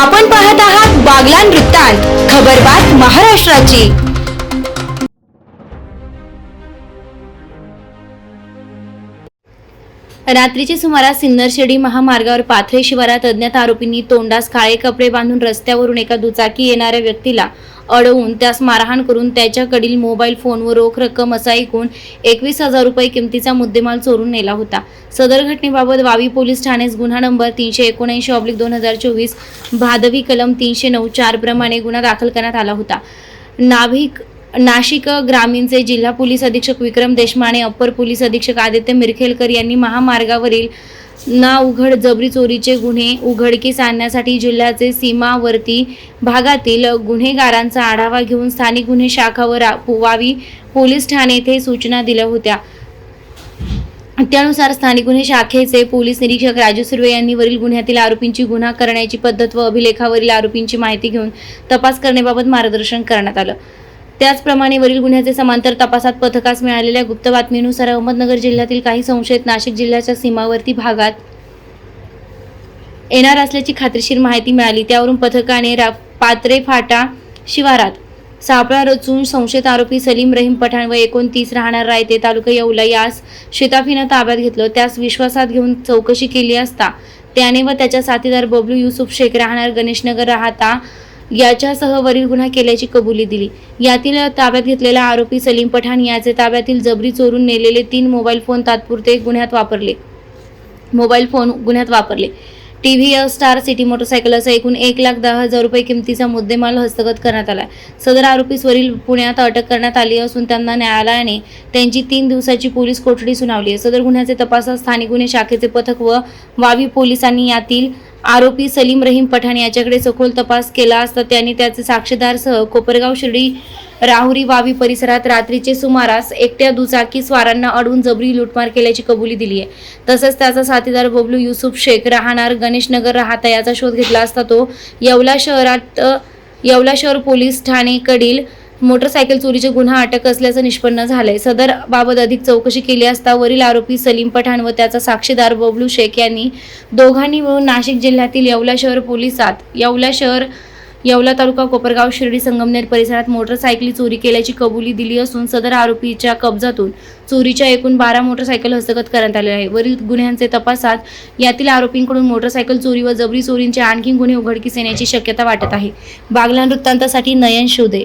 आपण पाहत आहात बागलान वृत्तांत खबरबात महाराष्ट्राची. रात्रीचे सुमारास सिन्नरशेडी महामार्गावर पाथरे शिवारात अज्ञात आरोपींनी तोंडास काळे कपडे बांधून रस्त्यावरून एका दुचाकी येणाऱ्या व्यक्तीला अडवून त्यास मारहाण करून त्याच्याकडील मोबाईल फोन व रोख रक्कम असा एकूण एकवीस हजार रुपये किमतीचा मुद्देमाल चोरून नेला होता. सदर घटनेबाबत वावी पोलीस ठाण्यास गुन्हा नंबर तीनशे एकोणऐंशी ऑब्लिक दोन हजार चोवीस भादवी कलम तीनशे नऊ चार प्रमाणे गुन्हा दाखल करण्यात आला होता. नाभिक नाशिक ग्रामीणचे जिल्हा पोलीस अधीक्षक विक्रम देशमाने अप्पर पोलीस अधीक्षक आदित्य मिरखेलकर यांनी महामार्गावरील ना उघड जबरी चोरीचे गुन्हे उघडकीस आणण्यासाठी जिल्ह्याचे सीमावर्ती भागातील गुन्हेगारांचा आढावा घेऊन स्थानिक गुन्हे शाखावर वावी पोलीस ठाणे येथे सूचना दिल्या होत्या. त्यानुसार स्थानिक गुन्हे शाखेचे पोलीस निरीक्षक राजू सुर्वे यांनी वरील गुन्ह्यातील आरोपींची गुन्हा करण्याची पद्धत व अभिलेखावरील आरोपींची माहिती घेऊन तपास करण्याबाबत मार्गदर्शन करण्यात आलं. त्याचप्रमाणे वरील गुन्ह्याचे समांतर तपासात पथकास मिळालेल्या गुप्त बातमीनुसार अहमदनगर जिल्ह्यातील काही संशयित नाशिक जिल्ह्याच्या सीमावर्ती भागात येणार असल्याची खात्रीशीर माहिती मिळाली. त्यावरून पथकाने रा पात्रे फाटा शिवारात सापळा रचून संशयित आरोपी सलीम रहीम पठाण व एकोणतीस राहणार रायते तालुका येवला यास शिताफीनं ताब्यात घेतलं. त्यास विश्वासात घेऊन चौकशी केली असता त्याने व त्याच्या साथीदार बबलू युसुफ शेख राहणार गणेशनगर राहता याच्यासह वरील गुन्हा केल्याची कबुली दिली. यातील ताब्यात घेतलेला आरोपी सलीम पठाण याचे ताब्यातील जबरी चोरून नेलेले तीन मोबाईल फोन तात्पुरते गुन्ह्यात वापरले. मोबाईल फोन गुन्ह्यात वापरले. T V star city motorcycle असं एकूण एक लाख दहा हजार रुपये किमतीचा मुद्देमाल हस्तगत करण्यात आला. सदर आरोपीस वरील पुण्यात अटक करण्यात आली असून त्यांना न्यायालयाने त्यांची तीन दिवसाची पोलीस कोठडी सुनावली आहे. सदर गुन्ह्याचे तपासात स्थानिक गुन्हे शाखेचे पथक व वावी पोलिसांनी यातील आरोपी सलीम रहीम पठाण याच्याकडे सखोल तपास केला असता त्यांनी त्याचे साक्षीदारसह कोपरगाव शिर्डी राहुरी वावी परिसरात रात्रीचे सुमारास एकट्या दुचाकी स्वारांना अडवून जबरी लुटमार केल्याची कबुली दिली आहे. तसंच त्याचा साथीदार बबलू युसुफ शेख राहणार गणेशनगर राहता याचा शोध घेतला असता तो येवला शहरात येवला शहर पोलीस ठाणेकडील मोटरसायकल चोरीचे गुन्हा अटक असल्याचं निष्पन्न झालंय. सदर बाबत अधिक चौकशी केली असता वरील आरोपी सलीम पठाण व त्याचा साक्षीदार बबलू शेख यांनी दोघांनी मिळून नाशिक जिल्ह्यातील येवला शहर पोलिसात येवला शहर येवला तालुका कोपरगाव शिर्डी संगमनेर परिसरात मोटरसायकली चोरी केल्याची कबुली दिली असून सदर आरोपीच्या कब्जातून चोरीच्या एकूण बारा मोटरसायकल हस्तगत करण्यात आले आहे. वरील गुन्ह्यांचे तपासात यातील आरोपींकडून मोटरसायकल चोरी व जबरी चोरींचे आणखी गुन्हे उघडकीस येण्याची शक्यता वाटत आहे. बागलान वृत्तांतासाठी नयन शोधे